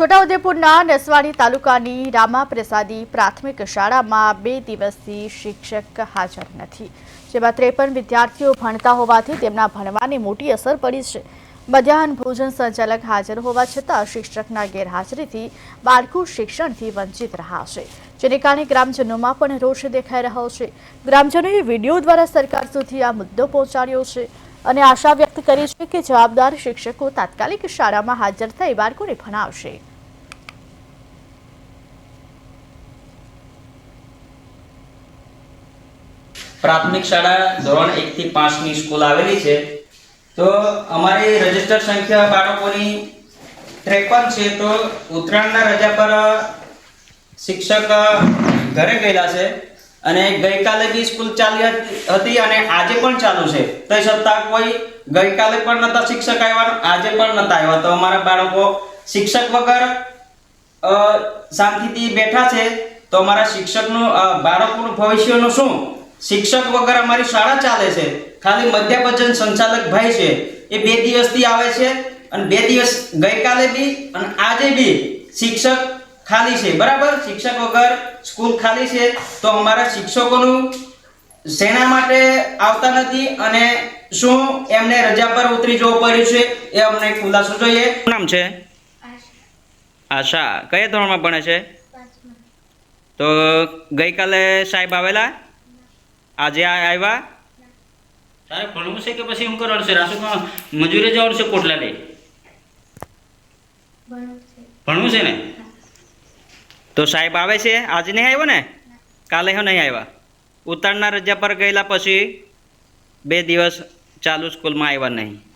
છોટાઉદેપુરના નસવાડી તાલુકાની રામાપ્રસાદી પ્રાથમિક શાળામાં બે દિવસથી શિક્ષક હાજર નથી, જેમાં ત્રેપન વિદ્યાર્થીઓ ભણતા હોવાથી તેમના ભણવાની મોટી અસર પડી છે. મધ્યાહન ભોજન સંચાલક હાજર હોવા છતાં શિક્ષકના ગેરહાજરીથી બાળકો શિક્ષણથી વંચિત રહ્યા છે, જેને કારણે ગ્રામજનોમાં પણ રોષ દેખાઈ રહ્યો છે. ગ્રામજનોએ વીડિયો દ્વારા સરકાર સુધી આ મુદ્દો પહોંચાડ્યો છે અને આશા વ્યક્ત કરી છે કે જવાબદાર શિક્ષકો તાત્કાલિક શાળામાં હાજર થઈ બાળકોને ભણાવશે. પ્રાથમિક શાળા ધોરણ એક થી પાંચની સ્કૂલ આવેલી છે. તો અમારી રજિસ્ટર સંખ્યા બાળકોની ત્રેપન છે તો ઉત્તરાયણના રજા પર શિક્ષક ઘરે ગયેલા છે અને ગઈકાલે બી સ્કૂલ ચાલી હતી- અને આજે પણ ચાલુ છે. તો સપ્તાહ કોઈ ગઈકાલે પણ નતા શિક્ષક આવ્યા, આજે પણ નતા આવ્યા. તો અમારા બાળકો શિક્ષક વગર શાંતિથી બેઠા છે. તો અમારા શિક્ષકનું બાળકોનું ભવિષ્યનું શું? શિક્ષક વગર અમારી શાળા ચાલે છે. ખાલી મધ્યાભજન સંચાલક ભાઈ છે. એ બે દિવસથી આવે છે અને બે દિવસ ગઈકાલે બી અને આજે બી શિક્ષક ખાલી છે. બરાબર? શિક્ષક વગર સ્કૂલ ખાલી છે. તો અમારા શિક્ષકોનું શેના માટે આવતા નથી અને શું એમને રજા પર ઉતરી જવું પડ્યું છે એ અમને ખુલાસો જોઈએ. નામ છે? આશા. કયા ધોરણમાં ભણે છે? તો ગઈકાલે સાહેબ આવેલા? આજે આ આવ્યા? તારે ભણવું છે કે પછી શું કરવાનું છે? રાસુમાં મજૂરી જવાનું છે કોટલા લઈ? ભણવું છે. ને? તો સાહેબ આવે છે? આજે નહીં આવ્યો ને? કાલે હો નહીં આવ્યા? ઉત્તરના રજા પર ગયેલા પછી બે દિવસ ચાલુ સ્કૂલમાં આવ્યા નહીં.